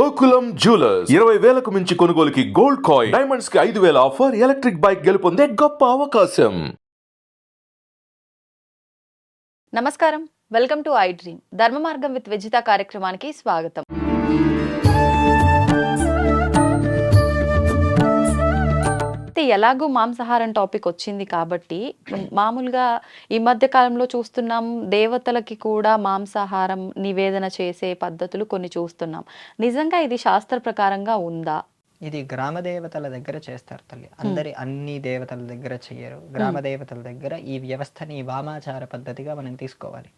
Gokulam jewellers. ఇరవై వేలకు మించి కొనుగోలుకి గోల్డ్ కాయిన్. డైమండ్స్కి ఐదు వేల ఆఫర్ ఎలక్ట్రిక్ బైక్ గెలుపొందే గొప్ప అవకాశం. నమస్కారం. Welcome to I dream. ధర్మ మార్గం విత్ విజిత కార్యక్రమానికి స్వాగతం. అయితే ఎలాగో మాంసాహారం టాపిక్ వచ్చింది కాబట్టి మామూలుగా ఈ మధ్య కాలంలో చూస్తున్నాం దేవతలకి కూడా మాంసాహారం నివేదన చేసే పద్ధతులు కొన్ని చూస్తున్నాం. నిజంగా ఇది శాస్త్ర ప్రకారంగా ఉందా? ఇది గ్రామ దేవతల దగ్గర చేస్తారు తల్లి. అందరి అన్ని దేవతల దగ్గర చెయ్యరు. గ్రామ దేవతల దగ్గర ఈ వ్యవస్థని ఈ వామాచార పద్ధతిగా మనం తీసుకోవాలి.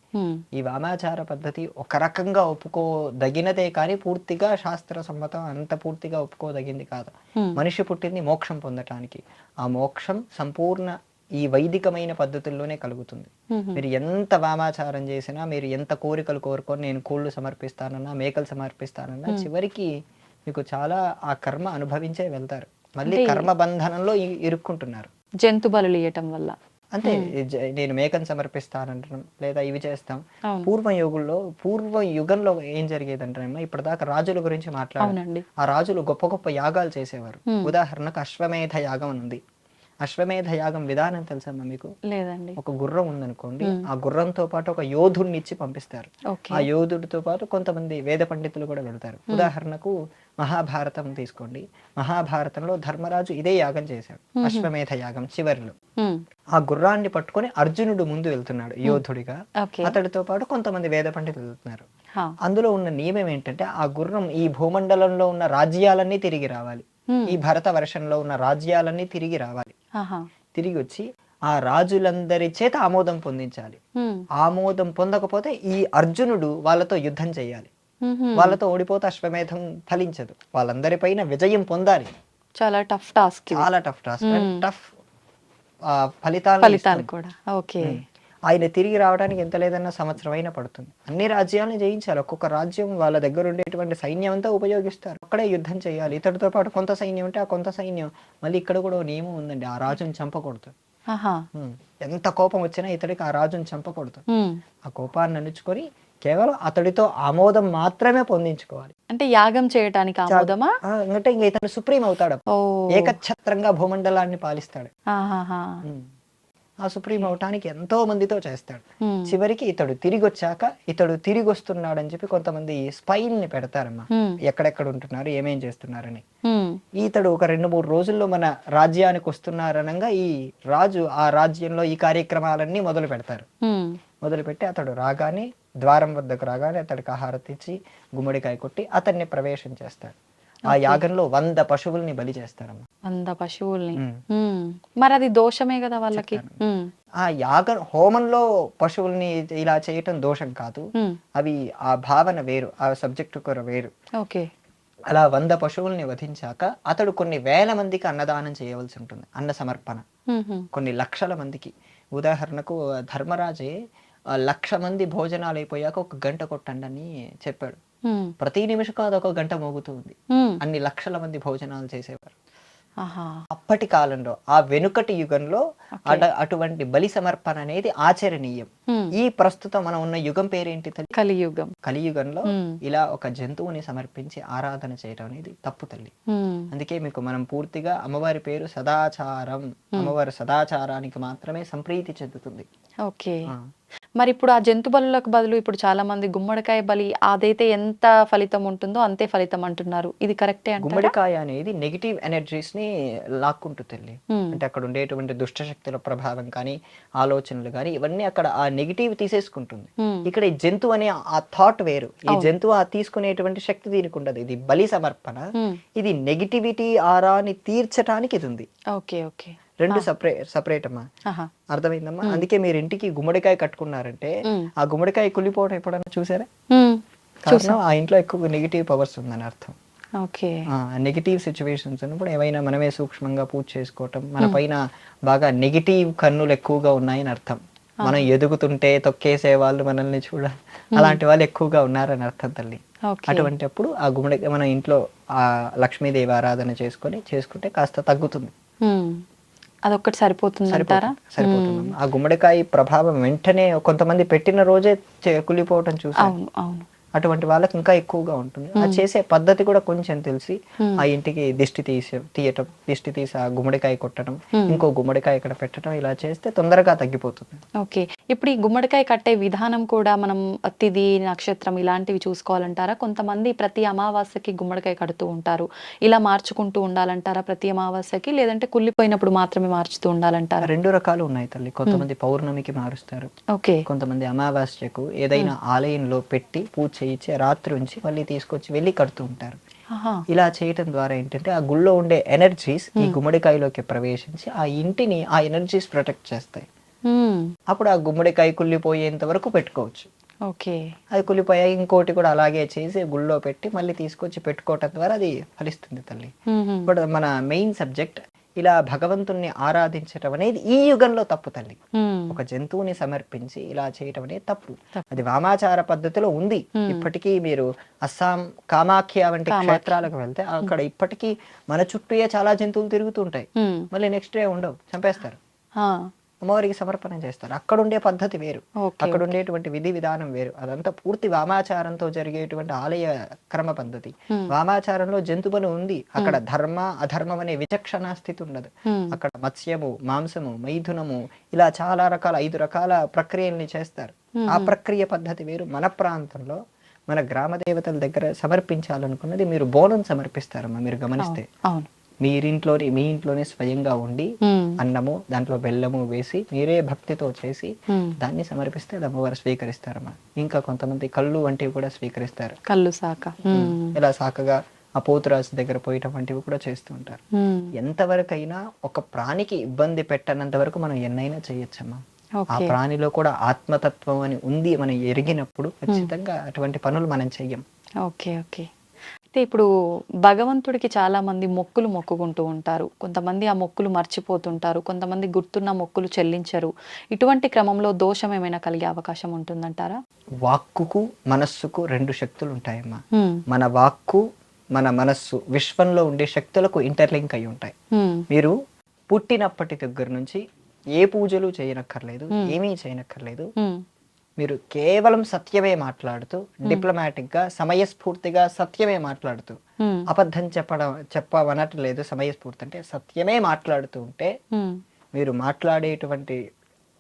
ఈ వామాచార పద్ధతి ఒక రకంగా ఒప్పుకోదగినదే కానీ పూర్తిగా శాస్త్ర సమ్మతం అంత పూర్తిగా ఒప్పుకోదగింది కాదు. మనిషి పుట్టింది మోక్షం పొందటానికి. ఆ మోక్షం సంపూర్ణ ఈ వైదికమైన పద్ధతుల్లోనే కలుగుతుంది. మీరు ఎంత వామాచారం చేసినా మీరు ఎంత కోరికలు కోరుకొని నేను కోళ్ళు సమర్పిస్తానన్నా మేకలు సమర్పిస్తానన్నా చివరికి మీకు చాలా ఆ కర్మ అనుభవించే వెళ్తారు. మళ్ళీ కర్మ బంధనంలో ఇరుక్కుంటున్నారు. జంతు బలులు ఇవ్వటం వల్ల. అంతే జ- నేను మేకను సమర్పిస్తానంటాం లేదా ఇవి చేస్తాం. పూర్వ యుగుల్లో పూర్వ యుగంలో ఏం జరిగేదంటే ఇప్పటిదాకా రాజుల గురించి మాట్లాడారు. అవునండి. ఆ రాజులు గొప్ప గొప్ప యాగాలు చేసేవారు. ఉదాహరణకు అశ్వమేధ యాగం అని ఉంది. అశ్వమేధ యాగం విధానం తెలుసమ్మా మీకు? లేదండి. ఒక గుర్రం ఉందనుకోండి ఆ గుర్రంతో పాటు ఒక యోధుడిని ఇచ్చి పంపిస్తారు. ఆ యోధుడితో పాటు కొంతమంది వేద పండితులు కూడా వెళ్తారు. ఉదాహరణకు మహాభారతం తీసుకోండి మహాభారతంలో ధర్మరాజు ఇదే యాగం చేశాడు అశ్వమేధ యాగం చివరిలో. ఆ గుర్రాన్ని పట్టుకొని అర్జునుడు ముందు వెళ్తున్నాడు యోధుడిగా అతడితో పాటు కొంతమంది వేద పండితులు వెళ్తున్నారు. అందులో ఉన్న నియమం ఏంటంటే ఆ గుర్రం ఈ భూమండలంలో ఉన్న రాజ్యాలన్నీ తిరిగి రావాలి. ఈ భరత వర్షంలో ఉన్న రాజ్యాలన్నీ తిరిగి రావాలి. తిరిగి వచ్చి ఆ రాజులందరి చేత ఆమోదం పొందించాలి. ఆమోదం పొందకపోతే ఈ అర్జునుడు వాళ్ళతో యుద్ధం చేయాలి. వాళ్ళతో ఓడిపోతే అశ్వమేధం ఫలించదు. వాళ్ళందరిపైన విజయం పొందాలి. చాలా టఫ్ టాస్క్. చాలా టఫ్ టాస్క్ టఫ్ ఫలితాలు ఫలితాలు కూడా. ఓకే. ఆయన తిరిగి రావడానికి ఎంత లేదన్నా సంవత్సరం అయినా పడుతుంది. అన్ని రాజ్యాలను జయించాలి. ఒక్కొక్క రాజ్యం వాళ్ళ దగ్గర ఉండేటువంటి సైన్యం అంతా ఉపయోగిస్తారు. అక్కడే యుద్ధం చేయాలి. ఇతడితో పాటు కొంత సైన్యం ఉంటే ఆ కొంత సైన్యం. మళ్ళీ ఇక్కడ కూడా నియమం ఉందండి. ఆ రాజుని చంపకూడదు. ఎంత కోపం వచ్చినా ఇతడికి ఆ రాజుని చంపకూడదు. ఆ కోపాన్ని అణుచుకొని కేవలం అతడితో ఆమోదం మాత్రమే పొందించుకోవాలి. అంటే యాగం చేయటానికి ఆమోదమా? అంటే ఇంక ఇతను సుప్రీం అవుతాడు. ఏకఛత్రంగా భూమండలాన్ని పాలిస్తాడు. ఆ సుప్రీం అవటానికి ఎంతో మందితో చేస్తాడు. చివరికి ఇతడు తిరిగి వచ్చాక ఇతడు తిరిగి వస్తున్నాడని చెప్పి కొంతమంది స్పైన్ని పెడతారమ్మా. ఎక్కడెక్కడ ఉంటున్నారు ఏమేం చేస్తున్నారని. ఇతడు ఒక రెండు మూడు రోజుల్లో మన రాజ్యానికి వస్తున్నారనగా ఈ రాజు ఆ రాజ్యంలో ఈ కార్యక్రమాలన్నీ మొదలు పెడతారు. హ్మ్. మొదలుపెట్టి అతడు రాగానే ద్వారం వద్దకు రాగానే అతడికి ఆహారతి ఇచ్చి గుమ్మడికాయ కొట్టి అతన్ని ప్రవేశం చేస్తాడు. ఆ యాగంలో వంద పశువుల్ని బలి చేస్తారమ్మా. వంద పశువుల్ని. మరి అది దోషమే కదా వాళ్ళకి. ఆ యాగ హోమంలో పశువుల్ని ఇలా చేయటం దోషం కాదు. అవి ఆ భావన వేరు ఆ సబ్జెక్టు కొర వేరు. ఓకే. అలా వంద పశువుల్ని వధించాక అతడు కొన్ని వేల మందికి అన్నదానం చేయవలసి ఉంటుంది అన్న సమర్పణ. కొన్ని లక్షల మందికి ఉదాహరణకు ధర్మరాజే లక్ష మంది భోజనాలు అయిపోయాక ఒక గంట కొట్టండి అని చెప్పాడు. ప్రతి నిమిషం అది ఒక గంట మోగుతూ ఉంది. అన్ని లక్షల మంది భోజనాలు చేసేవారు అప్పటి కాలంలో ఆ వెనుకటి యుగంలో అట అటువంటి బలి సమర్పణ అనేది ఆచరణీయం. ఈ ప్రస్తుతం మనం ఉన్న యుగం పేరేంటి తల్లి? కలియుగం. కలియుగంలో. ఇలా ఒక జంతువుని సమర్పించి ఆరాధన చేయడం అనేది తప్పు తల్లి. అందుకే మీకు మనం పూర్తిగా అమ్మవారి పేరు సదాచారం. అమ్మవారి సదాచారానికి మాత్రమే సంప్రీతి చెందుతుంది. ఓకే. మరి ఇప్పుడు ఆ జంతు బలులకు బదులు ఇప్పుడు చాలా మంది గుమ్మడికాయ బలి అదైతే ఎంత ఫలితం ఉంటుందో అంతే ఫలితం అంటున్నారు. ఇది కరెక్టే గుమ్మడికాయ అనేది నెగిటివ్ ఎనర్జీస్ని లాక్కుంటూ తల్లి. అంటే అక్కడ ఉండేటువంటి దుష్ట శక్తుల ప్రభావం కానీ ఆలోచనలు కానీ ఇవన్నీ అక్కడ ఆ నెగిటివ్ తీసేసుకుంటుంది. ఇక్కడ ఈ జంతువు అనే ఆ థాట్ వేరు. ఈ జంతువు ఆ తీసుకునేటువంటి శక్తి దీనికి ఉండదు. ఇది బలి సమర్పణ. ఇది నెగిటివిటీ ఆరాని తీర్చడానికి ఇది ఉంది. Okay okay. రెండు సపరేట్ సపరేట్ అమ్మా అర్థమైందమ్మా? అందుకే మీరు ఇంటికి గుమ్మడికాయ కట్టుకున్నారంటే. ఆ గుమ్మడికాయ కుళ్ళిపోవడం ఎప్పుడన్నా చూసారా. కారణం ఆ ఇంట్లో ఎక్కువ నెగిటివ్ పవర్స్ ఉందని అర్థం. ఓకే. నెగిటివ్ సిచ్యువేషన్స్ ఉన్నప్పుడు ఏవైనా మనమే సూక్ష్మంగా పూజ చేసుకోవటం మన పైన బాగా నెగిటివ్ కన్నులు ఎక్కువగా ఉన్నాయని అర్థం. మనం ఎదుగుతుంటే తొక్కేసే వాళ్ళు మనల్ని చూడ అలాంటి వాళ్ళు ఎక్కువగా ఉన్నారని అర్థం తల్లి. అటువంటి అప్పుడు ఆ గుమ్మడి మన ఇంట్లో ఆ లక్ష్మీదేవి ఆరాధన చేసుకొని చేసుకుంటే కాస్త తగ్గుతుంది. అదొక్కటి సరిపోతుంది అంటారా సరిపోతుంది ఆ గుమ్మడికాయ ప్రభావం వెంటనే కొంతమంది పెట్టిన రోజే కుళ్ళిపోవటం చూసాం అవును అవును. అటువంటి వాళ్ళకి ఇంకా ఎక్కువగా ఉంటుంది. ఆ చేసే పద్ధతి కూడా కొంచెం తెలిసి ఆ ఇంటికి దిష్టి తీసి తీయటం దిష్టి తీసి ఆ గుమ్మడికాయ కొట్టడం ఇంకో గుమ్మడికాయ ఇక్కడ పెట్టడం ఇలా చేస్తే తొందరగా తగ్గిపోతుంది. ఓకే. ఇప్పుడు ఈ గుమ్మడికాయ కట్టే విధానం కూడా మనం తిది నక్షత్రం ఇలాంటివి చూసుకోవాలంటారా? కొంతమంది ప్రతి అమావాస్యకి గుమ్మడికాయ కడుతూ ఉంటారు. ఇలా మార్చుకుంటూ ఉండాలంటారా ప్రతి అమావాస్యకి? లేదంటే కుళ్ళిపోయినప్పుడు మాత్రమే మార్చుతూ ఉండాలంటారా? రెండు రకాలు ఉన్నాయి తల్లి. కొంతమంది పౌర్ణమికి మారుస్తారు. ఓకే. కొంతమంది అమావాస్యకు ఏదైనా ఆలయంలో పెట్టి పూజ చేయించి రాత్రి ఉంచి మళ్ళీ తీసుకొచ్చి వెళ్ళి కడుతూ ఉంటారు. ఇలా చేయటం ద్వారా ఏంటంటే ఆ గుళ్ళో ఉండే ఎనర్జీస్ ఈ గుమ్మడికాయలోకి ప్రవేశించి ఆ ఇంటిని ఆ ఎనర్జీస్ ప్రొటెక్ట్ చేస్తాయి. అప్పుడు ఆ గుమ్మడికాయ కుళ్ళిపోయేంత వరకు పెట్టుకోవచ్చు ఓకే అది కుళ్ళిపోయాయి ఇంకోటి కూడా అలాగే చేసి గుళ్ళో పెట్టి మళ్ళీ తీసుకొచ్చి పెట్టుకోవటం ద్వారా అది ఫలిస్తుంది తల్లి. ఇప్పుడు మన మెయిన్ సబ్జెక్ట్ ఇలా భగవంతుణ్ణి ఆరాధించటం అనేది ఈ యుగంలో తప్పు తల్లి. ఒక జంతువుని సమర్పించి ఇలా చేయటం అనేది తప్పు. అది వామాచార పద్ధతిలో ఉంది. ఇప్పటికీ మీరు అస్సాం కామాఖ్య వంటి క్షేత్రాలకు వెళ్తే అక్కడ ఇప్పటికీ మన చుట్టూయే చాలా జంతువులు తిరుగుతుంటాయి. మళ్ళీ నెక్స్ట్ డే ఉండవు. చంపేస్తారు. అమ్మవారికి సమర్పణ చేస్తారు. అక్కడ ఉండే పద్ధతి వేరు. అక్కడ ఉండేటువంటి విధి విధానం వేరు. అదంతా పూర్తి వామాచారంతో జరిగేటువంటి ఆలయ క్రమ పద్ధతి. వామాచారంలో జంతువులు ఉంది. అక్కడ ధర్మ అధర్మం అనే విచక్షణ స్థితి ఉండదు. అక్కడ మత్స్యము మాంసము మైథునము ఇలా చాలా రకాల ఐదు రకాల ప్రక్రియల్ని చేస్తారు. ఆ ప్రక్రియ పద్ధతి వేరు. మన ప్రాంతంలో మన గ్రామ దేవతల దగ్గర సమర్పించాలనుకున్నది మీరు బోనం సమర్పిస్తారమ్మా మీరు గమనిస్తే. అవును. మీరింట్లోనే మీ ఇంట్లోనే స్వయంగా ఉండి. అన్నము దాంట్లో బెల్లము వేసి మీరే భక్తితో చేసి. దాన్ని సమర్పిస్తే అది అమ్మవారు స్వీకరిస్తారమ్మా. ఇంకా కొంతమంది కళ్ళు వంటివి కూడా స్వీకరిస్తారు. కళ్ళు సాక. మ్మ్. ఇలా సాకగా ఆ పోతురాజు దగ్గర పోయటం వంటివి కూడా చేస్తూ ఉంటారు. ఎంతవరకైనా ఒక ప్రాణికి ఇబ్బంది పెట్టనంత వరకు మనం ఎన్నైనా చేయొచ్చమ్మా. ఆ ప్రాణిలో కూడా ఆత్మతత్వం అని ఉంది మనం ఎరిగినప్పుడు ఖచ్చితంగా అటువంటి పనులు మనం చెయ్యం. Okay okay. అయితే ఇప్పుడు భగవంతుడికి చాలా మంది మొక్కులు మొక్కుకుంటూ ఉంటారు. కొంతమంది ఆ మొక్కులు మర్చిపోతుంటారు. కొంతమంది గుర్తున్న మొక్కులు చెల్లించరు. ఇటువంటి క్రమంలో దోషం ఏమైనా కలిగే అవకాశం ఉంటుందంటారా? వాక్కుకు మనస్సుకు రెండు శక్తులు ఉంటాయమ్మా మన వాక్కు మన మనస్సు విశ్వంలో ఉండే శక్తులకు ఇంటర్లింక్ అయి ఉంటాయి. మీరు పుట్టినప్పటి దగ్గర నుంచి ఏ పూజలు చేయనక్కర్లేదు ఏమీ చేయనక్కర్లేదు. మీరు కేవలం సత్యమే మాట్లాడుతూ డిప్లొమాటిక్గా సమయస్ఫూర్తిగా సత్యమే మాట్లాడుతూ హ్మ్, అబద్ధం చెప్పడం చెప్పవనట్లేదు సమయస్ఫూర్తి అంటే సత్యమే మాట్లాడుతూ ఉంటే హ్మ్, మీరు మాట్లాడేటువంటి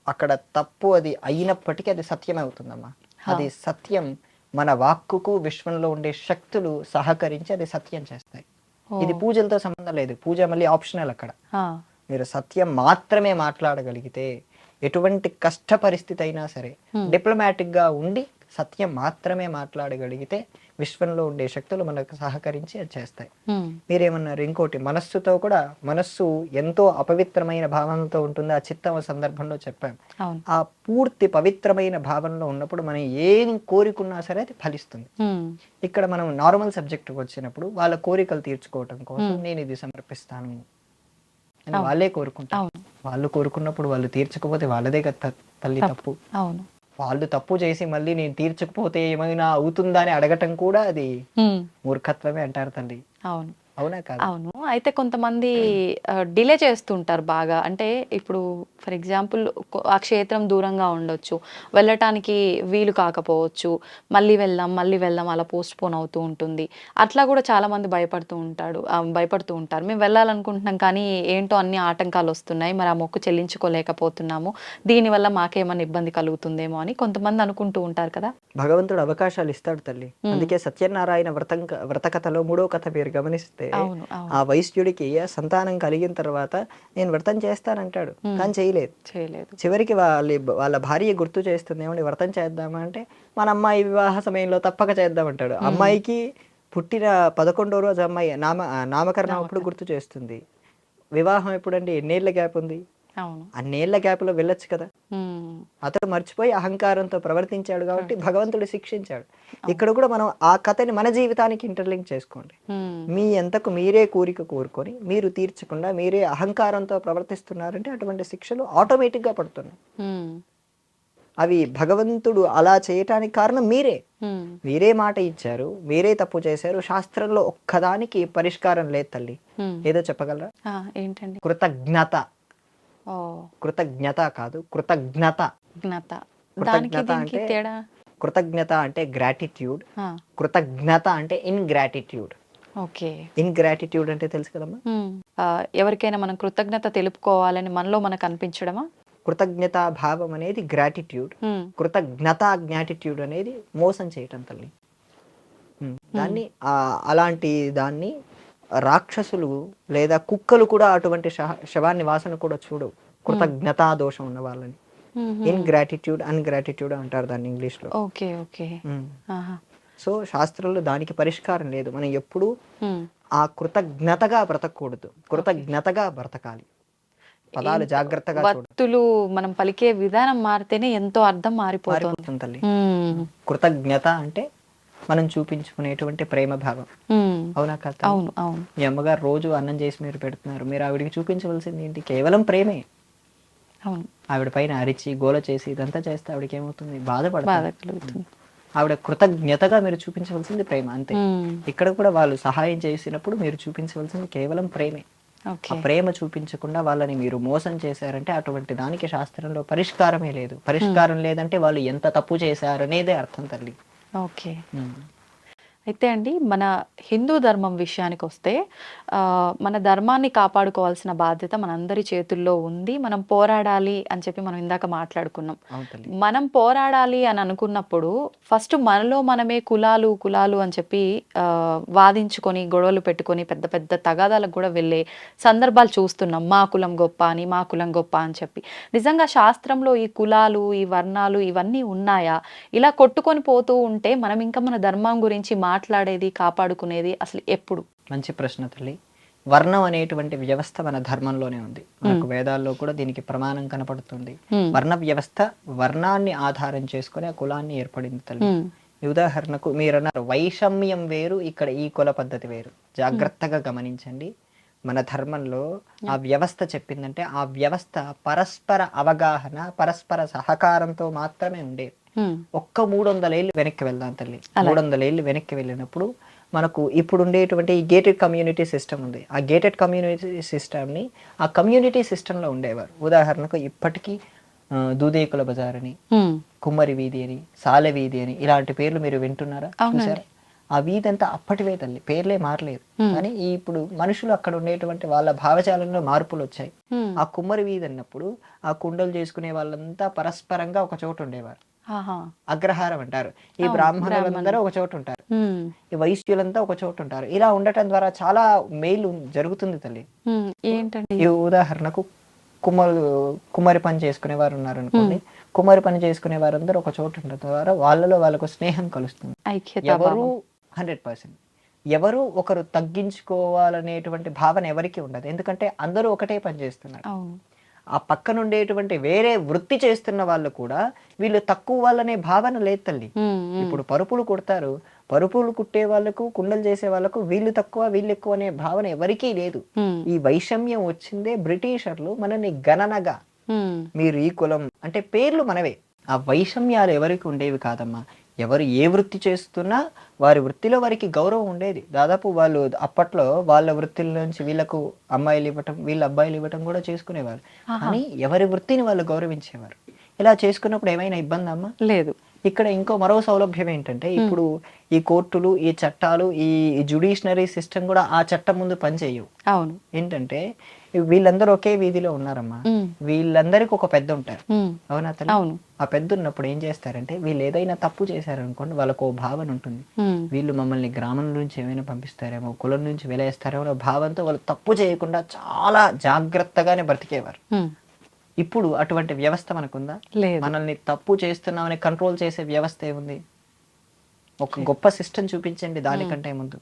అక్కడ తప్పు అది అయినప్పటికీ అది సత్యమే అవుతుందమ్మా. అది సత్యం మన వాక్కుకు విశ్వంలో ఉండే శక్తులు సహకరించి అది సత్యం చేస్తాయి. ఇది పూజలతో సంబంధం లేదు. పూజ మళ్ళీ ఆప్షనల్ అక్కడ. మీరు సత్యం మాత్రమే మాట్లాడగలిగితే ఎటువంటి కష్ట పరిస్థితి అయినా సరే డిప్లొమాటిక్గా ఉండి సత్యం మాత్రమే మాట్లాడగలిగితే విశ్వంలో ఉండే శక్తులు మనకు సహకరించి అది చేస్తాయి. హ్మ్, మీరేమన్నారు ఇంకోటి మనస్సుతో కూడా మనస్సు ఎంతో అపవిత్రమైన భావంతో ఉంటుంది ఆ చిత్తం సందర్భంలో చెప్పాం. ఆ పూర్తి పవిత్రమైన భావనలో ఉన్నప్పుడు మనం ఏం కోరికున్నా సరే అది ఫలిస్తుంది. హ్మ్, ఇక్కడ మనం నార్మల్ సబ్జెక్ట్ వచ్చినప్పుడు వాళ్ళ కోరికలు తీర్చుకోవటం కోసం నేను ఇది సమర్పిస్తాను. అని వాళ్ళే కోరుకుంటారు. వాళ్ళు కోరుకున్నప్పుడు వాళ్ళు తీర్చకపోతే వాళ్ళదే కదా తల్లి తప్పు. అవును. వాళ్ళు తప్పు చేసి మళ్ళీ నేను తీర్చకపోతే ఏమైనా అవుతుందా అని అడగటం కూడా అది మూర్ఖత్వమే అంటారు తల్లి. అవును. అవునా కాదు? అవును. అయితే కొంతమంది డిలే చేస్తుంటారు బాగా. అంటే ఇప్పుడు ఫర్ ఎగ్జాంపుల్ ఆ క్షేత్రం దూరంగా ఉండొచ్చు. వెళ్ళటానికి వీలు కాకపోవచ్చు. మళ్ళీ వెళ్దాం మళ్ళీ వెళ్దాం అలా పోస్ట్ పోన్ అవుతూ ఉంటుంది. అట్లా కూడా చాలా మంది భయపడుతూ ఉంటాడు. భయపడుతూ ఉంటారు. మేము వెళ్ళాలనుకుంటున్నాం కానీ ఏంటో అన్ని ఆటంకాలు వస్తున్నాయి. మరి ఆ మొక్కు చెల్లించుకోలేకపోతున్నాము. దీనివల్ల మాకేమైనా ఇబ్బంది కలుగుతుందేమో అని కొంతమంది అనుకుంటూ ఉంటారు కదా. భగవంతుడు అవకాశాలు ఇస్తాడు తల్లి. అందుకే సత్యనారాయణ వ్రతం వ్రత కథలో మూడో కథ మీరు గమనిస్తే అవును ఆ వైశ్యుడికి సంతానం కలిగిన తర్వాత నేను వ్రతం చేస్తానంటాడు. కానీ చేయలేదు. చేయలేదు. చివరికి వాళ్ళ వాళ్ళ భార్య గుర్తు చేస్తుంది ఏమండి వ్రతం చేద్దామా అంటే మన అమ్మాయి వివాహ సమయంలో తప్పక చేద్దామంటాడు. అమ్మాయికి పుట్టిన పదకొండో రోజు అమ్మాయి నామ నామకరణం అప్పుడు గుర్తు చేస్తుంది. వివాహం ఎప్పుడండి? ఎన్నేళ్ళ గ్యాప్ ఉంది? అన్నేళ్ళ గ్యాప్లో వెళ్ళొచ్చు కదా. అతడు మర్చిపోయి అహంకారంతో ప్రవర్తించాడు కాబట్టి భగవంతుడు శిక్షించాడు. ఇక్కడ కూడా మనం ఆ కథని మన జీవితానికి ఇంటర్లింక్ చేసుకోండి. మీ ఎంతకు మీరే కోరిక కోరుకొని మీరు తీర్చకుండా మీరే అహంకారంతో ప్రవర్తిస్తున్నారంటే అటువంటి శిక్షలు ఆటోమేటిక్గా పడుతున్నాయి. అవి భగవంతుడు అలా చేయటానికి కారణం మీరే. మీరే మాట ఇచ్చారు మీరే తప్పు చేశారు శాస్త్రంలో ఒక్కదానికి పరిష్కారం లేదు తల్లి. ఏదో చెప్పగలరా? ఏంటండి? కృతజ్ఞత. కృతజ్ఞత కాదు కృతజ్ఞత. జ్ఞత. కృతజ్ఞత దానికి దీనికి అంటే తేడా? కృతజ్ఞత అంటే గ్రాటిట్యూడ్ కృతజ్ఞత అంటే ఇన్గ్రాటిట్యూడ్ ఓకే. ఇన్గ్రాటిట్యూడ్ అంటే తెలుసు కదమ్మా? ఎవరికైనా మనం కృతజ్ఞత తెలుపుకోవాలని మనలో మనకు అనిపించడమా? కృతజ్ఞత భావం అనేది గ్రాటిట్యూడ్ కృతజ్ఞత జ్ఞాటిట్యూడ్ అనేది మోసం చేయటం తల్లి. దాన్ని అలాంటి దాన్ని రాక్షసులు లేదా కుక్కలు కూడా అటువంటి శవాన్ని వాసన కూడా చూడవు. కృతజ్ఞతా దోషం ఉన్న వాళ్ళని. ఇన్ గ్రాటిట్యూడ్ అన్గ్రాటిట్యూడ్ అంటారు దాన్ని ఇంగ్లీష్లో ఓకే. ఓకే సో శాస్త్రంలో దానికి పరిష్కారం లేదు. మనం ఎప్పుడు ఆ కృతజ్ఞతగా బ్రతకూడదు. కృతజ్ఞతగా బ్రతకాలి. పదాలు జాగ్రత్తగా వత్తులు మనం పలికే విధానం మారితేనే ఎంతో అర్థం మారిపోతుంది. తల్లి. కృతజ్ఞత అంటే మనం చూపించుకునేటువంటి ప్రేమ భావం అవునా కదా అవును అవును. మీ అమ్మగారు రోజు అన్నం చేసి మీరు పెడుతున్నారు. మీరు ఆవిడికి చూపించవలసింది ఏంటి? కేవలం ప్రేమే. అవును. ఆవిడ పైన అరిచి గోల చేసి ఇదంతా చేస్తే ఆవిడకి ఏమవుతుంది? బాధపడతారు. బాధ కలుగుతుంది ఆవిడ కృతజ్ఞతగా మీరు చూపించవలసింది ప్రేమ అంతే. ఇక్కడ కూడా వాళ్ళు సహాయం చేసినప్పుడు మీరు చూపించవలసింది కేవలం ప్రేమే. ప్రేమ చూపించకుండా వాళ్ళని మీరు మోసం చేశారంటే అటువంటి దానికి శాస్త్రంలో పరిష్కారమే లేదు. పరిష్కారం లేదంటే వాళ్ళు ఎంత తప్పు చేశారనేదే అర్థం తల్లి. ఓకే అయితే అండి మన హిందూ ధర్మం విషయానికి వస్తే ఆ, మన ధర్మాన్ని కాపాడుకోవాల్సిన బాధ్యత మనందరి చేతుల్లో ఉంది. మనం పోరాడాలి అని చెప్పి మనం ఇందాక మాట్లాడుకున్నాం. మనం పోరాడాలి అని అనుకున్నప్పుడు ఫస్ట్ మనలో మనమే కులాలు కులాలు అని చెప్పి వాదించుకొని గొడవలు పెట్టుకొని పెద్ద పెద్ద తగాదాలకు కూడా వెళ్ళే సందర్భాలు చూస్తున్నాం. మా కులం గొప్ప అని మా కులం గొప్ప అని చెప్పి. నిజంగా శాస్త్రంలో ఈ కులాలు ఈ వర్ణాలు ఇవన్నీ ఉన్నాయా? ఇలా కొట్టుకొని పోతూ ఉంటే మనం ఇంకా మన ధర్మం గురించి మాట్లాడేది కాపాడుకునేది అసలు ఎప్పుడు? మంచి ప్రశ్న తల్లి. వర్ణం అనేటువంటి వ్యవస్థ మన ధర్మంలోనే ఉంది. మనకు వేదాల్లో కూడా దీనికి ప్రమాణం కనపడుతుంది. వర్ణ వ్యవస్థ వర్ణాన్ని ఆధారం చేసుకొని ఆ కులాన్ని ఏర్పడింది తల్లి. ఉదాహరణకు మీరు అన్నారు వైషమ్యం వేరు ఇక్కడ ఈ కుల పద్ధతి వేరు. జాగ్రత్తగా గమనించండి. మన ధర్మంలో ఆ వ్యవస్థ చెప్పిందంటే ఆ వ్యవస్థ పరస్పర అవగాహన పరస్పర సహకారంతో మాత్రమే ఉండేది ఒక్క మూడు వందల ఏళ్ళు వెనక్కి వెళ్దాం తల్లి. మూడు వందల ఏళ్ళు వెనక్కి వెళ్ళినప్పుడు మనకు ఇప్పుడు ఉండేటువంటి ఈ గేటెడ్ కమ్యూనిటీ సిస్టమ్ ఉంది. ఆ గేటెడ్ కమ్యూనిటీ సిస్టమ్ని ఆ కమ్యూనిటీ సిస్టంలో ఉండేవారు. ఉదాహరణకు ఇప్పటికీ దూదేకుల బజార్ అని కుమ్మరి వీధి అని సాలె వీధి అని ఇలాంటి పేర్లు మీరు వింటున్నారా. చూసారా? ఆ వీధి అంతా అప్పటివే తల్లి. పేర్లే మారలేదు. కానీ ఇప్పుడు మనుషులు అక్కడ ఉండేటువంటి వాళ్ళ భావజాలంలో మార్పులు వచ్చాయి. ఆ కుమ్మరి వీధి అన్నప్పుడు ఆ కుండలు చేసుకునే వాళ్ళంతా పరస్పరంగా ఒక చోట ఉండేవారు. అగ్రహారం అంటారు. ఈ బ్రాహ్మణులందరూ ఒక చోట ఉంటారు. ఈ వైశ్యులంతా ఒక చోట ఉంటారు. ఇలా ఉండటం ద్వారా చాలా మేలు జరుగుతుంది తల్లి. ఏంటండి? ఈ ఉదాహరణకు కుమ్మరు కుమ్మరి పని చేసుకునే వారు ఉన్నారు అనుకోండి కుమ్మరి పని చేసుకునే వారందరూ ఒక చోట ఉండటం ద్వారా వాళ్ళలో వాళ్ళకు స్నేహం కలుస్తుంది. ఎవరు హండ్రెడ్ పర్సెంట్. ఎవరు ఒకరు తగ్గించుకోవాలనేటువంటి భావన ఎవరికి ఉండదు. ఎందుకంటే అందరూ ఒకటే పని చేస్తున్నారు. ఆ పక్కన ఉండేటువంటి వేరే వృత్తి చేస్తున్న వాళ్ళు కూడా వీళ్ళు తక్కువ వాళ్ళనే భావన లేదు తల్లి. ఇప్పుడు పరుపులు కుడతారు. పరుపులు కుట్టే వాళ్ళకు కుండలు చేసే వాళ్ళకు వీళ్ళు తక్కువ వీళ్ళు ఎక్కువ అనే భావన ఎవరికీ లేదు. ఈ వైషమ్యం వచ్చిందే బ్రిటిషర్లు మనని గణనగా. మీరు ఈ కులం అంటే పేర్లు మనవే. ఆ వైషమ్యాలు ఎవరికి ఉండేవి కాదమ్మా? ఎవరు ఏ వృత్తి చేస్తున్నా వారి వృత్తిలో వారికి గౌరవం ఉండేది. దాదాపు వాళ్ళు అప్పట్లో వాళ్ళ వృత్తిల నుంచి వీళ్ళకు అమ్మాయిలు ఇవ్వటం వీళ్ళ అబ్బాయిలు ఇవ్వటం కూడా చేసుకునేవారు. కానీ ఎవరి వృత్తిని వాళ్ళు గౌరవించేవారు. ఇలా చేసుకున్నప్పుడు ఏమైనా ఇబ్బంది అమ్మా? లేదు. ఇక్కడ ఇంకో మరో సౌలభ్యం ఏంటంటే ఇప్పుడు ఈ కోర్టులు ఈ చట్టాలు ఈ జుడిషనరీ సిస్టమ్ కూడా ఆ చట్టం ముందు పనిచేయవు. అవును. ఏంటంటే వీళ్ళందరూ ఒకే వీధిలో ఉన్నారమ్మా. వీళ్ళందరికీ ఒక పెద్ద ఉంటారు. అవునా అవును. ఆ పెద్ద ఉన్నప్పుడు ఏం చేస్తారంటే వీళ్ళు ఏదైనా తప్పు చేశారనుకోండి వాళ్ళకు ఓ భావన ఉంటుంది. వీళ్ళు మమ్మల్ని గ్రామం నుంచి ఏమైనా పంపిస్తారేమో కులం నుంచి వెలేస్తారేమో అనే భావంతో వాళ్ళు తప్పు చేయకుండా చాలా జాగ్రత్తగానే బ్రతికేవారు. ఇప్పుడు అటువంటి వ్యవస్థ మనకుందా? లేదు. మనల్ని తప్పు చేస్తున్నామని కంట్రోల్ చేసే వ్యవస్థ ఏముంది? ఒక గొప్ప సిస్టమ్ చూపించండి దానికంటే ముందు.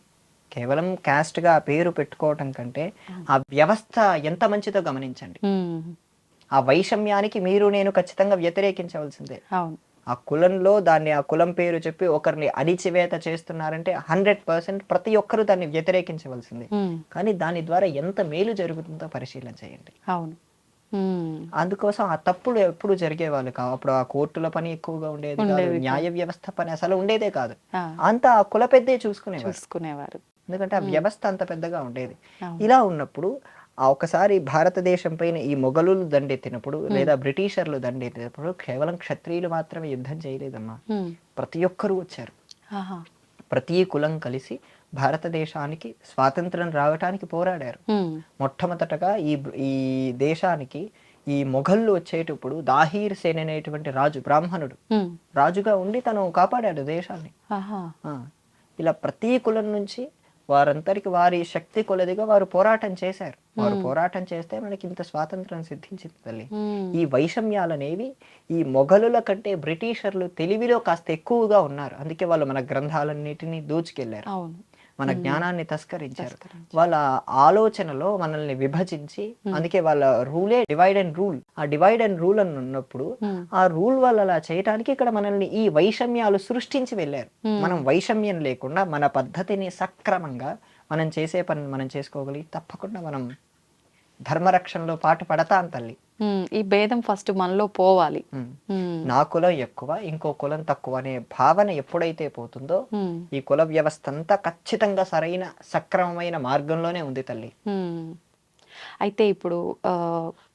కేవలం caste గా ఆ పేరు పెట్టుకోవటం కంటే ఆ వ్యవస్థ ఎంత మంచిదో గమనించండి. ఆ వైషమ్యానికి మీరు నేను ఖచ్చితంగా వ్యతిరేకించవలసిందే. ఆ కులంలో దాన్ని ఆ కులం పేరు చెప్పి ఒకరిని అణిచివేత చేస్తున్నారంటే హండ్రెడ్ పర్సెంట్ ప్రతి ఒక్కరూ దాన్ని వ్యతిరేకించవలసిందే. కానీ దాని ద్వారా ఎంత మేలు జరుగుతుందో పరిశీలన చేయండి. అవును. అందుకోసం ఆ తప్పులు ఎప్పుడు జరిగేవాళ్ళు కావు. అప్పుడు ఆ కోర్టుల పని ఎక్కువగా ఉండేది కాదు న్యాయ వ్యవస్థ పని అసలు ఉండేదే కాదు. అంతా ఆ కుల పెద్దే చూసుకునేవారు. చూసుకునేవారు. ఎందుకంటే ఆ వ్యవస్థ అంత పెద్దగా ఉండేది. ఇలా ఉన్నప్పుడు ఆ ఒకసారి భారతదేశం పైన ఈ మొఘలులు దండెత్తినప్పుడు లేదా బ్రిటిషర్లు దండెత్తినప్పుడు కేవలం క్షత్రియులు మాత్రమే యుద్ధం చేయలేదమ్మా. ప్రతి ఒక్కరూ వచ్చారు. ప్రతి కులం కలిసి భారతదేశానికి స్వాతంత్రం రావటానికి పోరాడారు. మొట్టమొదటగా ఈ ఈ దేశానికి ఈ మొఘళ్ళు వచ్చేటప్పుడు దాహీర్ సేన్ అనేటువంటి రాజు బ్రాహ్మణుడు రాజుగా ఉండి తను కాపాడాడు దేశాన్ని. ఇలా ప్రతి కులం నుంచి వారందరికి వారి శక్తి కొలదిగా వారు పోరాటం చేశారు. వారు పోరాటం చేస్తే మనకి ఇంత స్వాతంత్రం సిద్ధించింది తల్లి. ఈ వైషమ్యాలు అనేవి ఈ మొఘలుల కంటే బ్రిటిషర్లు తెలివిలో కాస్త ఎక్కువగా ఉన్నారు. అందుకే వాళ్ళు మన గ్రంథాలన్నిటినీ దూచుకెళ్ళారు. అవును. మన జ్ఞానాన్ని తస్కరించారు. వాళ్ళ ఆలోచనలో మనల్ని విభజించి అందుకే వాళ్ళ రూలే డివైడ్ అండ్ రూల్ ఆ డివైడ్ అండ్ రూల్ అని ఉన్నప్పుడు. ఆ రూల్ వాళ్ళు అలా చేయటానికి ఇక్కడ మనల్ని ఈ వైషమ్యాలు సృష్టించి వెళ్ళారు. మనం వైషమ్యం లేకుండా మన పద్ధతిని సక్రమంగా మనం చేసే పని మనం చేసుకోగలిగి తప్పకుండా మనం ధర్మరక్షణలో పాటు పడతాం తల్లి. ఈ భేదం ఫస్ట్ మనలో పోవాలి. నా కులం ఎక్కువ ఇంకో కులం తక్కువ అనే భావన ఎప్పుడైతే పోతుందో ఈ కుల వ్యవస్థ అంతా ఖచ్చితంగా సరైన సక్రమమైన మార్గంలోనే ఉంది తల్లి. అయితే ఇప్పుడు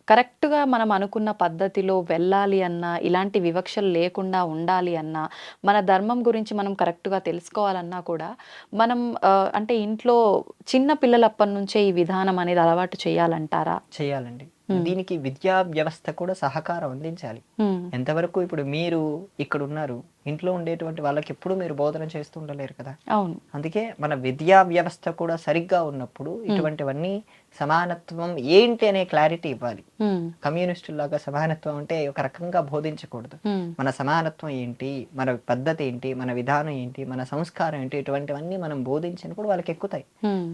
కరెక్ట్గా మనం అనుకున్న పద్ధతిలో వెళ్ళాలి అన్నా ఇలాంటి వివక్షలు లేకుండా ఉండాలి అన్నా మన ధర్మం గురించి మనం కరెక్ట్గా తెలుసుకోవాలన్నా కూడా మనం అంటే ఇంట్లో చిన్న పిల్లలప్పటి నుంచే ఈ విధానం అనేది అలవాటు చేయాలంటారా? చేయాలండి. దీనికి విద్యా వ్యవస్థ కూడా సహకారం అందించాలి. ఎంతవరకు ఇప్పుడు మీరు ఇక్కడ ఉన్నారు ఇంట్లో ఉండేటువంటి వాళ్ళకి ఎప్పుడు మీరు బోధన చేస్తూ ఉండలేరు కదా? అవును. అందుకే మన విద్యా వ్యవస్థ కూడా సరిగ్గా ఉన్నప్పుడు ఇటువంటివన్నీ సమానత్వం ఏంటి అనే క్లారిటీ ఇవ్వాలి. కమ్యూనిస్టులాగా సమానత్వం అంటే ఒక రకంగా బోధించకూడదు. మన సమానత్వం ఏంటి మన పద్ధతి ఏంటి మన విధానం ఏంటి మన సంస్కారం ఏంటి ఇటువంటివన్నీ మనం బోధించినప్పుడు వాళ్ళకి ఎక్కుతాయి.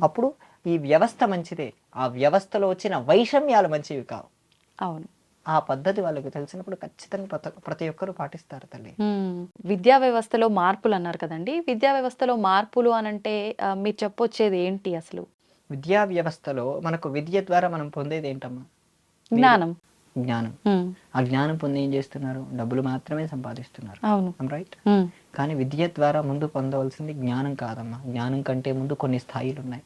అప్పుడు ఈ వ్యవస్థ మంచిదే. ఆ వ్యవస్థలో వచ్చిన వైషమ్యాలు మంచివి కావు. అవును. ఆ పద్ధతి వాళ్ళకి తెలిసినప్పుడు ఖచ్చితంగా ప్రతి- ఒక్కరూ పాటిస్తారు తల్లి. విద్యా వ్యవస్థలో మార్పులు అన్నారు కదండి. విద్యా వ్యవస్థలో మార్పులు అనంటే ఆ, మీరు చెప్పొచ్చేది ఏంటి అసలు? విద్యా వ్యవస్థలో మనకు విద్య ద్వారా మనం పొందేది ఏంటమ్మా? జ్ఞానం. జ్ఞానం. ఆ జ్ఞానం పొంది ఏం చేస్తున్నారు? డబ్బులు మాత్రమే సంపాదిస్తున్నారు. అవును. రైట్. కానీ విద్య ద్వారా ముందు పొందవలసింది జ్ఞానం కాదమ్మా. జ్ఞానం కంటే ముందు కొన్ని స్థాయిలు ఉన్నాయి.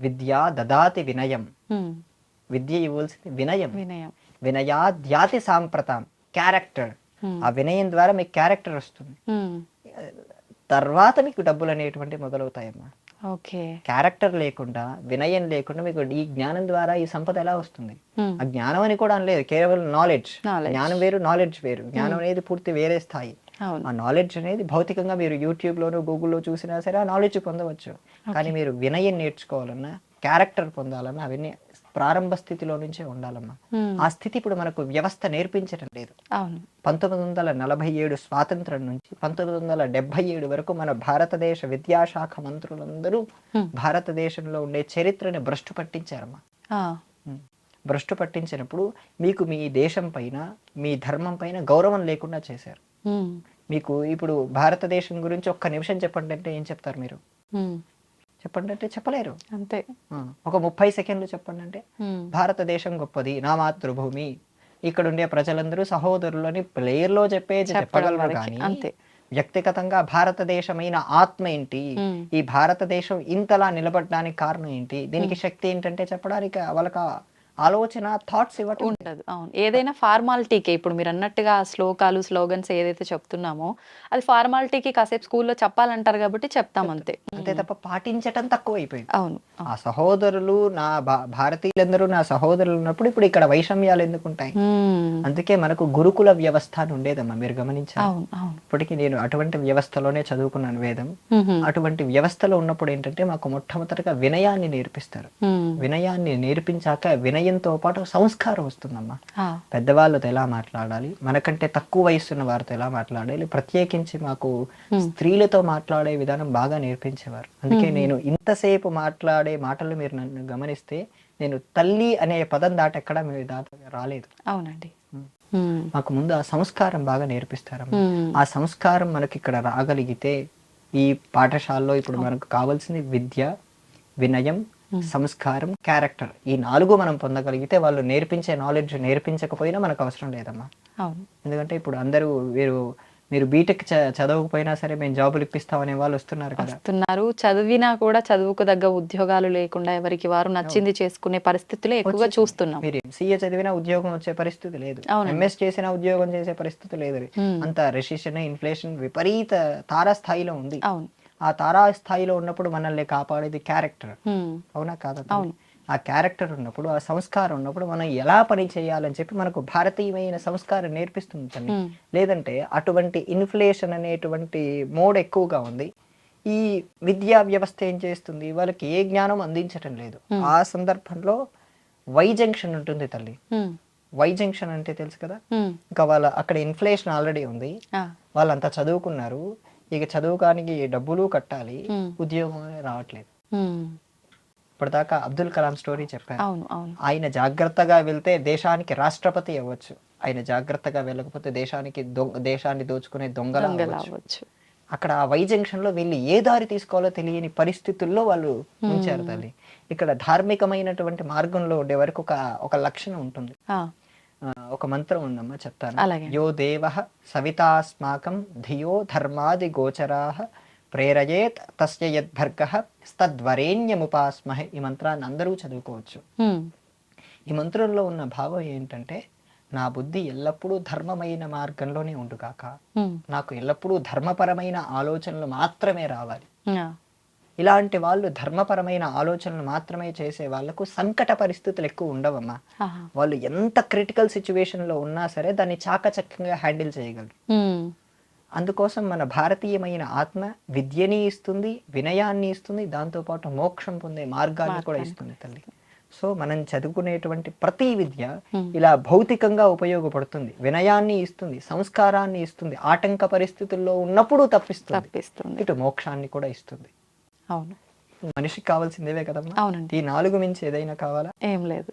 విద్య దదాతి వినయం. విద్య ఇవ్వాల్సింది వినయం. వినయం. వినయాద్యాతి సాంప్రతం క్యారెక్టర్. ఆ వినయం ద్వారా మీకు క్యారెక్టర్ వస్తుంది. తర్వాత మీకు డబ్బులు అనేటువంటి మొదలవుతాయమ్మా. ఓకే. క్యారెక్టర్ లేకుండా వినయం లేకుండా మీకు ఈ జ్ఞానం ద్వారా ఈ సంపద ఎలా వస్తుంది. ఆ జ్ఞానం అని కూడా అనలేదు కేవలం నాలెడ్జ్. జ్ఞానం వేరు నాలెడ్జ్ వేరు. జ్ఞానం అనేది పూర్తి వేరే స్థాయి. ఆ నాలెడ్జ్ అనేది భౌతికంగా మీరు యూట్యూబ్ లోను గూగుల్లో చూసినా సరే ఆ నాలెడ్జ్ పొందవచ్చు కానీ మీరు వినయం నేర్చుకోవాలన్నా క్యారెక్టర్ పొందాలన్నా అవన్నీ ప్రారంభ స్థితిలో నుంచే ఉండాలమ్మా మ్మ్. ఆ స్థితి ఇప్పుడు మనకు వ్యవస్థ నేర్పించడం లేదు పంతొమ్మిది వందల నలభై ఏడు స్వాతంత్రం నుంచి పంతొమ్మిది వందల డెబ్బై ఏడు వరకు మన భారతదేశ విద్యాశాఖ మంత్రులందరూ. భారతదేశంలో ఉండే చరిత్రని భ్రష్టు పట్టించారమ్మా. భ్రష్టు పట్టించినప్పుడు మీకు మీ దేశం పైన మీ ధర్మం పైన గౌరవం లేకుండా చేశారు. మీకు ఇప్పుడు భారతదేశం గురించి ఒక్క నిమిషం చెప్పండి అంటే ఏం చెప్తారు మీరు. చెప్పండి అంటే చెప్పలేరు. అంతే. ఒక ముప్పై సెకండ్లు చెప్పండి అంటే. భారతదేశం గొప్పది నా మాతృభూమి. ఇక్కడ ఉండే ప్రజలందరూ సహోదరులని ప్లేయర్లో చెప్పేది చెప్పడం చెప్పగలరు కానీ అంతే. వ్యక్తిగతంగా భారతదేశమైన ఆత్మ ఏంటి. ఈ భారతదేశం ఇంతలా నిలబడడానికి కారణం ఏంటి? దీనికి శక్తి ఏంటంటే చెప్పడానికి వాళ్ళకి ఆలోచన థాట్స్ ఇవ్వటం ఉండదు. అవును. ఏదైనా ఫార్మాలిటీకే ఇప్పుడు మీరు అన్నట్టుగా శ్లోకాలు స్లోగన్స్ ఏదైతే చెప్తున్నామో అది ఫార్మాలిటీకి కాసేపు స్కూల్లో చెప్పాలంటారు కాబట్టి చెప్తాం అంతే. అంతే తప్ప పాటించటం తక్కువ అయిపోయింది అవును. ఆ సహోదరులు నా భారతీయులందరూ నా సహోదరులు ఉన్నప్పుడు ఇప్పుడు ఇక్కడ వైషమ్యాలు ఎందుకు ఉంటాయి. అందుకే మనకు గురుకుల వ్యవస్థ అని ఉండేదమ్మా మీరు గమనించారు? ఇప్పటికీ నేను అటువంటి వ్యవస్థలోనే చదువుకున్నాను వేదం. అటువంటి వ్యవస్థలో ఉన్నప్పుడు ఏంటంటే మాకు మొట్టమొదటిగా వినయాన్ని నేర్పిస్తారు. వినయాన్ని నేర్పించాక వినయంతో పాటు సంస్కారం వస్తుందమ్మా. పెద్దవాళ్ళతో ఎలా మాట్లాడాలి? మనకంటే తక్కువ వయసున్న వారితో ఎలా మాట్లాడాలి? ప్రత్యేకించి మాకు స్త్రీలతో మాట్లాడే విధానం బాగా నేర్పించేవారు. అందుకే నేను ఇంతసేపు మాట్లాడే మాటలు మీరు నన్ను గమనిస్తే నేను తల్లి అనే పదం దాటి ఎక్కడ మీరు దాట రాలేదు. అవునండి. మాకు ముందు ఆ సంస్కారం బాగా నేర్పిస్తారమ్మా. మ్మ్. ఆ సంస్కారం మనకి ఇక్కడ రాగలిగితే ఈ పాఠశాలలో ఇప్పుడు మనకు కావాల్సింది విద్య వినయం సంస్కారం క్యారెక్టర్. ఈ నాలుగు మనం పొందగలిగితే వాళ్ళు నేర్పించే నాలెడ్జ్ నేర్పించకపోయినా మనకు అవసరం లేదమ్మా. ఎందుకంటే ఇప్పుడు అందరూ వీరు మీరు బీటెక్ చదవకపోయినా సరే మేము జాబులు ఇప్పిస్తామనే వాళ్ళు వస్తున్నారు కదా. వస్తున్నారు. చదివినా కూడా చదువుకు దగ్గ ఉద్యోగాలు లేకుండా ఎవరికి వారు నచ్చింది చేసుకునే పరిస్థితులే ఎక్కువగా చూస్తున్నాం. మీరు ఎంసీఏ చదివినా ఉద్యోగం వచ్చే పరిస్థితి లేదు. ఎంఎస్ చేసినా ఉద్యోగం చేసే పరిస్థితి లేదు. అంత రెసిషన్ ఇన్ఫ్లేషన్ విపరీత తారాస్థాయిలో ఉంది. అవును. ఆ తారా స్థాయిలో ఉన్నప్పుడు మనల్ని కాపాడేది క్యారెక్టర్ అవునా కాదా అవును. ఆ క్యారెక్టర్ ఉన్నప్పుడు ఆ సంస్కారం ఉన్నప్పుడు మనం ఎలా పని చేయాలని చెప్పి మనకు భారతీయమైన సంస్కారం నేర్పిస్తుంది తల్లి. లేదంటే అటువంటి ఇన్ఫ్లేషన్ అనేటువంటి మోడ్ ఎక్కువగా ఉంది. ఈ విద్యా వ్యవస్థ ఏం చేస్తుంది? వాళ్ళకి ఏ జ్ఞానం అందించటం లేదు. ఆ సందర్భంలో వై జంక్షన్ ఉంటుంది తల్లి. వై జంక్షన్ అంటే తెలుసు కదా? ఇంకా వాళ్ళ అక్కడ ఇన్ఫ్లేషన్ ఆల్రెడీ ఉంది. వాళ్ళంతా చదువుకున్నారు. ఇక చదువుకానికి డబ్బులు కట్టాలి. ఉద్యోగం రావట్లేదు. ఇప్పటిదాకా అబ్దుల్ కలాం స్టోరీ అవును ఆయన జాగ్రత్తగా వెళ్తే దేశానికి రాష్ట్రపతి అవ్వచ్చు. ఆయన జాగ్రత్తగా వెళ్ళకపోతే దేశానికి దేశాన్ని దోచుకునే దొంగల అవ్వచ్చు. అక్కడ ఆ వై జంక్షన్లో వీళ్ళు ఏ దారి తీసుకోవాలో తెలియని పరిస్థితుల్లో వాళ్ళు ఉంచారు తల్లి. ఇక్కడ ధార్మికమైనటువంటి మార్గంలో ఉండే వరకు ఒక ఒక లక్షణం ఉంటుంది. ఒక మంత్రం ఉందమ్మా చెప్తాను. యో దేవ సవితాస్మాకం ధియో ధర్మాది గోచరా ప్రేరయేత్ తస్య యద్భర్గ తద్వరేణ్యముపాస్మహే ఈ మంత్రాన్ని అందరూ చదువుకోవచ్చు. ఈ మంత్రంలో ఉన్న భావం ఏంటంటే నా బుద్ధి ఎల్లప్పుడూ ధర్మమైన మార్గంలోనే ఉండుగాక నాకు ఎల్లప్పుడూ ధర్మపరమైన ఆలోచనలు మాత్రమే రావాలి. ఇలాంటి వాళ్ళు ధర్మపరమైన ఆలోచనలు మాత్రమే చేసే వాళ్ళకు సంకట పరిస్థితులు ఎక్కువ ఉండవమ్మా. వాళ్ళు ఎంత క్రిటికల్లో ఉన్నా సరే దాన్ని చాకచక్యంగా హ్యాండిల్ చేయగలరు. అందుకోసం మన భారతీయమైన ఆత్మ విద్యని ఇస్తుంది వినయాన్ని ఇస్తుంది దాంతోపాటు మోక్షం పొందే మార్గాన్ని కూడా ఇస్తుంది తల్లి. సో మనం చదువుకునేటువంటి ప్రతి విద్య ఇలా భౌతికంగా ఉపయోగపడుతుంది. వినయాన్ని ఇస్తుంది సంస్కారాన్ని ఇస్తుంది ఆటంక పరిస్థితుల్లో ఉన్నప్పుడు తప్పిస్తుంది. ఇటు మోక్షాన్ని కూడా ఇస్తుంది. అవును. మనిషికి కావాల్సిందేవే కదమ్మా అవునండి. ఈ నాలుగు మించి ఏదైనా కావాలా? ఏం లేదు.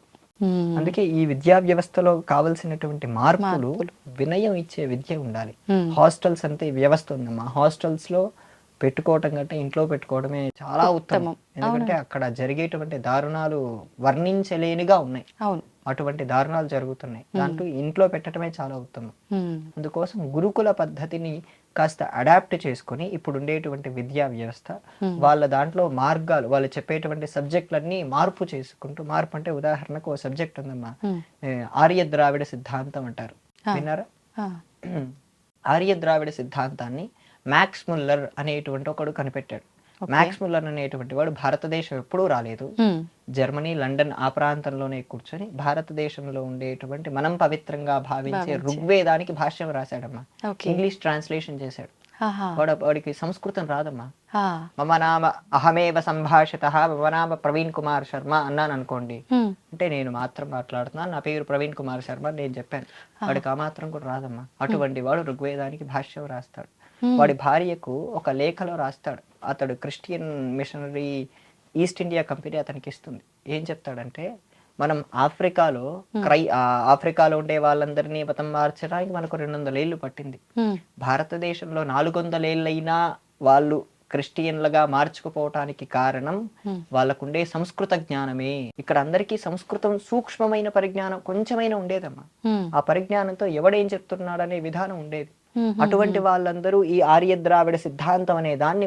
అందుకే ఈ విద్యా వ్యవస్థలో కావలసినటువంటి మార్పులు వినయం ఇచ్చే విద్య ఉండాలి. హాస్టల్స్ ఈ వ్యవస్థ ఉందమ్మా. హాస్టల్స్లో పెట్టుకోవటం కంటే ఇంట్లో పెట్టుకోవడమే చాలా ఉత్తమం. ఎందుకంటే అక్కడ జరిగేటువంటి దారుణాలు వర్ణించలేనిగా ఉన్నాయి. అవును. అటువంటి దారుణాలు జరుగుతున్నాయి. దాంట్లో ఇంట్లో పెట్టడమే చాలా ఉత్తమం. అందుకోసం గురుకుల పద్ధతిని కాస్త అడాప్ట్ చేసుకొని ఇప్పుడు ఉండేటువంటి విద్యా వ్యవస్థ వాళ్ళ దాంట్లో మార్గాలు వాళ్ళు చెప్పేటువంటి సబ్జెక్టులన్నీ మార్పు చేసుకుంటూ మార్పు అంటే ఉదాహరణకు ఓ సబ్జెక్ట్ ఉందమ్మా. ఆర్య ద్రావిడ సిద్ధాంతం అంటారు. విన్నారా? ఆర్య ద్రావిడ సిద్ధాంతాన్ని మ్యాక్స్ ముల్లర్ అనేటువంటి ఒకడు కనిపెట్టాడు. మ్యాక్స్ ముల్లర్ అనేటువంటి వాడు భారతదేశం ఎప్పుడూ రాలేదు. జర్మనీ లండన్ ఆ ప్రాంతంలోనే కూర్చొని భారతదేశంలో ఉండేటువంటి మనం పవిత్రంగా భావించే ఋగ్వేదానికి భాష్యం రాశాడమ్మా. ఇంగ్లీష్ ట్రాన్స్లేషన్ చేశాడు. వాడు వాడికి సంస్కృతం రాదమ్మా. మమ నామ అహమేవ సంభాషిత మమ నామ ప్రవీణ్ కుమార్ శర్మ అన్నాను అనుకోండి. అంటే నేను మాత్రం మాట్లాడుతున్నాను నా పేరు ప్రవీణ్ కుమార్ శర్మ నేను చెప్పాను. వాడికి ఆ మాత్రం కూడా రాదమ్మా. అటువంటి వాడు ఋగ్వేదానికి భాష్యం రాస్తాడు. వాడి భార్యకు ఒక లేఖలో రాస్తాడు. అతడు Christian missionary East India company అతనికి ఇస్తుంది. ఏం చెప్తాడంటే మనం ఆఫ్రికాలో క్రై ఆ, ఆఫ్రికాలో ఉండే వాళ్ళందరినీ మతం మార్చడానికి మనకు రెండు వందల ఏళ్ళు పట్టింది. ఉమ్, భారతదేశంలో నాలుగు వందల ఏళ్ళైనా వాళ్ళు క్రిస్టియన్లుగా మార్చుకుపోవటానికి కారణం వాళ్ళకుండే సంస్కృత జ్ఞానమే. ఇక్కడ అందరికీ సంస్కృతం సూక్ష్మమైన పరిజ్ఞానం కొంచెమైనా ఉండేదమ్మా. ఆ పరిజ్ఞానంతో ఎవడేం చెప్తున్నాడనే విధానం ఉండేది. అటువంటి వాళ్ళందరూ ఈ ఆర్య ద్రావిడ సిద్ధాంతం అనే దాన్ని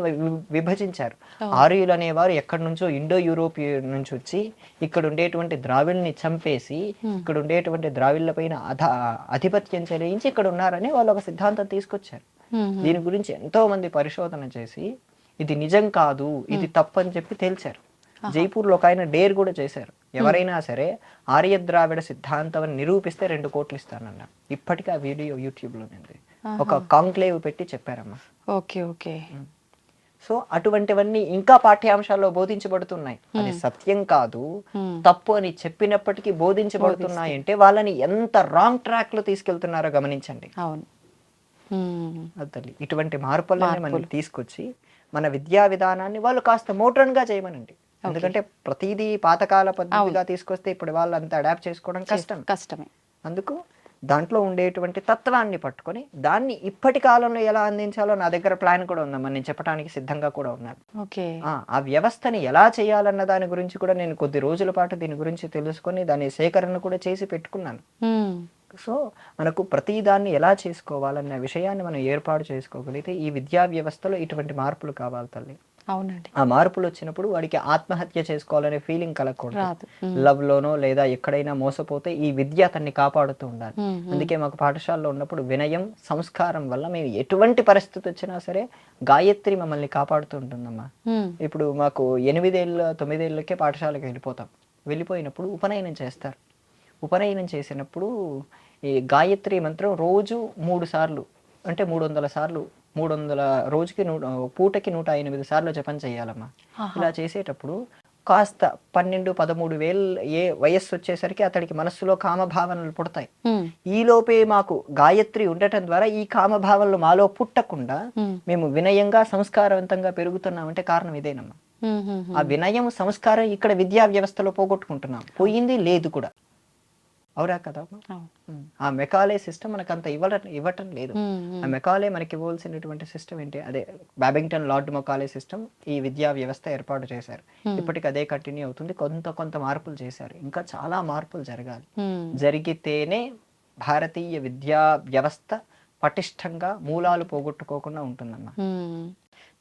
విభజించారు. ఆర్యులు అనేవారు ఎక్కడి నుంచో ఇండో యూరోపియన్ నుంచి వచ్చి ఇక్కడ ఉండేటువంటి ద్రావిడ్ని చంపేసి ఇక్కడ ఉండేటువంటి ద్రావిడ్ల పైన అధ ఆధిపత్యం చెలాయించి ఇక్కడ ఉన్నారని వాళ్ళు ఒక సిద్ధాంతం తీసుకొచ్చారు. దీని గురించి ఎంతో మంది పరిశోధన చేసి ఇది నిజం కాదు ఇది తప్పు అని చెప్పి తేల్చారు. జైపూర్లో ఒక ఆయన డేర్ కూడా చేశారు. ఎవరైనా సరే ఆర్య ద్రావిడ సిద్ధాంతం నిరూపిస్తే రెండు కోట్లు ఇస్తానన్నారు ఇప్పటికీ ఆ వీడియో యూట్యూబ్లో ఉంది. ఒక కాంక్లేవ్ పెట్టి చెప్పారమ్మా. Okay okay. సో అటువంటివన్నీ ఇంకా పాఠ్యాంశాల్లో బోధించబడుతున్నాయి. అది సత్యం కాదు. తప్పు అని చెప్పినప్పటికీ బోధించబడుతున్నాయి అంటే వాళ్ళని ఎంత రాంగ్ ట్రాక్లో తీసుకెళ్తున్నారో గమనించండి. అవును. తల్లి ఇటువంటి మార్పులని మనం తీసుకొచ్చి మన విద్యా విధానాన్ని వాళ్ళు కాస్త మోడ్రన్గా చేయమనండి ఎందుకంటే ప్రతిదీ పాతకాల పద్ధతిగా తీసుకొస్తే ఇప్పుడు వాళ్ళు అంత అడాప్ట్ చేసుకోవడం కష్టం. కష్టమే. అందుకు దాంట్లో ఉండేటువంటి తత్వాన్ని పట్టుకొని దాన్ని ఇప్పటి కాలంలో ఎలా అందించాలో నా దగ్గర ప్లాన్ కూడా ఉందమ్మా. నేను చెప్పడానికి సిద్ధంగా కూడా ఉన్నాను. ఓకే. ఆ, వ్యవస్థని ఎలా చేయాలన్న దాని గురించి కూడా నేను కొద్ది రోజుల పాటు దీని గురించి తెలుసుకొని దాని సేకరణ కూడా చేసి పెట్టుకున్నాను. సో మనకు ప్రతిదాన్ని ఎలా చేసుకోవాలన్న విషయాన్ని మనం ఏర్పాటు చేసుకోగలిగితే ఈ విద్యా వ్యవస్థలో ఇటువంటి మార్పులు కావాలి తల్లి. అవునండి. ఆ మార్పులు వచ్చినప్పుడు వాడికి ఆత్మహత్య చేసుకోవాలనే ఫీలింగ్ కలగకూడదు. లవ్ లోనో లేదా ఎక్కడైనా మోసపోతే ఈ విద్య అతన్ని కాపాడుతూ ఉండాలి. అందుకే మాకు పాఠశాలలో ఉన్నప్పుడు వినయం సంస్కారం వల్ల మేము ఎటువంటి పరిస్థితి వచ్చినా సరే గాయత్రి మమ్మల్ని కాపాడుతూ ఉంటుందమ్మా. ఇప్పుడు మాకు ఎనిమిదేళ్ళ తొమ్మిదేళ్ళకే పాఠశాలకు వెళ్ళిపోతాం. వెళ్ళిపోయినప్పుడు ఉపనయనం చేస్తారు. ఉపనయనం చేసినప్పుడు ఈ గాయత్రి మంత్రం రోజు మూడు సార్లు అంటే మూడు వందల సార్లు మూడు వందల రోజుకి నూట పూటకి నూట ఎనిమిది సార్లు జపం చేయాలమ్మా. ఇలా చేసేటప్పుడు కాస్త పన్నెండు పదమూడు వేలు ఏ వయస్సు వచ్చేసరికి అతడికి మనస్సులో కామభావనలు పుడతాయి. ఈలోపే మాకు గాయత్రి ఉండటం ద్వారా ఈ కామభావనలు మాలో పుట్టకుండా మేము వినయంగా సంస్కారవంతంగా పెరుగుతున్నామంటే కారణం ఇదేనమ్మా. ఆ వినయం సంస్కారం ఇక్కడ విద్యా వ్యవస్థలో పోగొట్టుకుంటున్నాం. పోయింది లేదు కూడా. అవురా కదా. ఆ మెకాలే సిస్టమ్ మనకు అంత ఇవ్వడం ఇవ్వటం లేదు. ఆ మెకాలే మనకి ఇవ్వాల్సినటువంటి సిస్టమ్ ఏంటి? అదే బ్యాబింగ్టన్ లార్డ్ మెకాలే సిస్టమ్ ఈ విద్యా వ్యవస్థ ఏర్పాటు చేశారు. ఇప్పటికి అదే కంటిన్యూ అవుతుంది. కొంత కొంత మార్పులు చేశారు. ఇంకా చాలా మార్పులు జరగాలి. జరిగితేనే భారతీయ విద్యా వ్యవస్థ పటిష్టంగా మూలాలు పోగొట్టుకోకుండా ఉంటుందమ్మా. మ్మ్.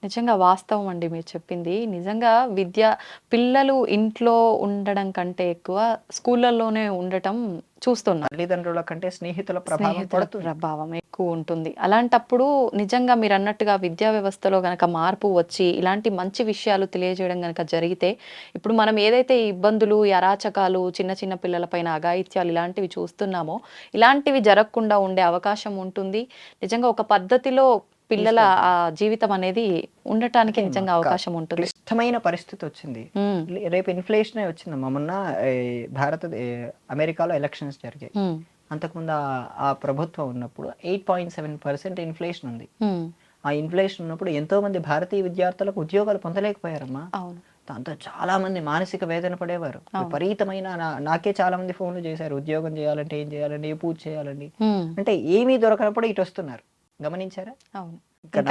నిజంగా వాస్తవం అండి మీరు చెప్పింది. నిజంగా విద్య పిల్లలు ఇంట్లో ఉండడం కంటే ఎక్కువ స్కూళ్ళల్లోనే ఉండటం చూస్తున్నాం. తల్లిదండ్రుల కంటే స్నేహితుల ప్రభావం పడుతుంది. ప్రభావం ఎక్కువ ఉంటుంది. అలాంటప్పుడు నిజంగా మీరు అన్నట్టుగా విద్యా వ్యవస్థలో గనక మార్పు వచ్చి ఇలాంటి మంచి విషయాలు తెలియజేయడం గనక జరిగితే ఇప్పుడు మనం ఏదైతే ఇబ్బందులు అరాచకాలు చిన్న చిన్న పిల్లలపైన అఘాయిత్యాలు ఇలాంటివి చూస్తున్నామో ఇలాంటివి జరగకుండా ఉండే అవకాశం ఉంటుంది. నిజంగా ఒక పద్ధతిలో పిల్లల ఆ జీవితం అనేది ఉండటానికి నిజంగా అవకాశం ఉంటుంది. క్లిష్టమైన పరిస్థితి వచ్చింది. రేపు ఇన్ఫ్లేషన్ వచ్చిందమ్మా. మొన్న భారత అమెరికాలో ఎలక్షన్స్ జరిగాయి. అంతకుముందు ఆ- ప్రభుత్వం ఉన్నప్పుడు eight point seven percent inflation ఉంది. ఆ ఇన్ఫ్లేషన్ ఉన్నప్పుడు ఎంతో మంది భారతీయ విద్యార్థులకు ఉద్యోగాలు పొందలేకపోయారమ్మా. దాంతో చాలా మంది మానసిక వేదన పడేవారు. విపరీతమైన నాకే చాలా మంది ఫోన్లు చేశారు. ఉద్యోగం చేయాలంటే ఏం చేయాలండి? ఏ పూజ చేయాలండి. అంటే ఏమీ దొరకనప్పుడు ఇటు వస్తున్నారు. గమనించారా? అవును.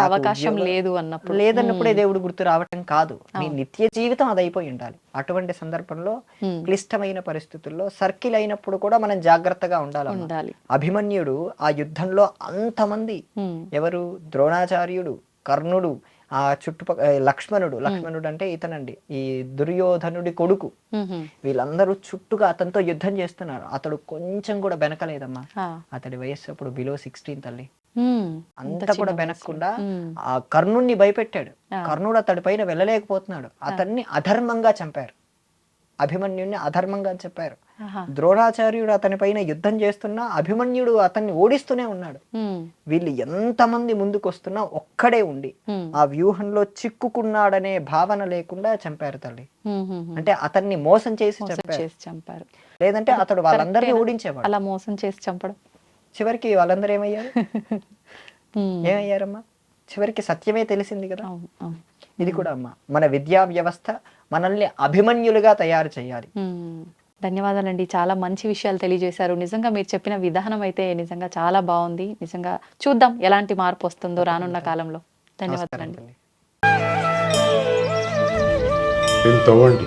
అవకాశం లేదు అన్నప్పుడు. లేదన్నప్పుడే దేవుడు గుర్తు రావటం కాదు. నీ నిత్య జీవితం అది అయిపోయి ఉండాలి. అటువంటి సందర్భంలో. క్లిష్టమైన పరిస్థితుల్లో సర్కిల్ అయినప్పుడు కూడా మనం జాగ్రత్తగా ఉండాలి ఉండాలి. అభిమన్యుడు ఆ యుద్ధంలో అంతమంది. ఎవరు? ద్రోణాచార్యుడు కర్ణుడు ఆ చుట్టుపక్కల లక్ష్మణుడు లక్ష్మణుడు అంటే ఇతనండి. ఈ దుర్యోధనుడి కొడుకు. వీళ్ళందరూ చుట్టుగా అతనితో యుద్ధం చేస్తున్నారు. అతడు కొంచెం కూడా వెనకలేదమ్మా. ఆ. అతడి వయస్సు అప్పుడు బిలో సిక్స్టీన్ తల్లి. అంత కూడా వెనక్కుండా. ఆ కర్ణుణ్ణి భయపెట్టాడు. కర్ణుడు అతడి పైన వెళ్ళలేకపోతున్నాడు. అతన్ని అధర్మంగా చంపారు. అభిమన్యుణ్ణి అధర్మంగా చెప్పారు. ద్రోణాచార్యుడు అతని పైన యుద్ధం చేస్తున్నా అభిమన్యుడు అతన్ని ఓడిస్తూనే ఉన్నాడు. వీళ్ళు ఎంతమంది ముందుకు వస్తున్నా ఒక్కడే ఉండి. ఆ వ్యూహంలో చిక్కుకున్నాడనే భావన లేకుండా చంపారు తల్లి. అంటే అతన్ని మోసం చేసి చంపారు. లేదంటే అతడు వాళ్ళందరినీ ఓడించేవాడు. అలా మోసం చేసి చంపడం. చివరికి వాళ్ళందరూ ఏమయ్యారు? మ్మ్. ఏమయ్యారమ్మా? చివరికి సత్యమే తెలిసింది కదా. ఇది కూడా అమ్మా. మన విద్యా వ్యవస్థ మనల్ని అభిమన్యులుగా తయారు చేయాలి. ధన్యవాదాలండి. చాలా మంచి విషయాలు తెలియజేశారు. నిజంగా మీరు చెప్పిన విధానం అయితే నిజంగా చాలా బాగుంది. నిజంగా చూద్దాం ఎలాంటి మార్పు వస్తుందో రానున్న కాలంలో. ధన్యవాదాలండి. తవ్వండి?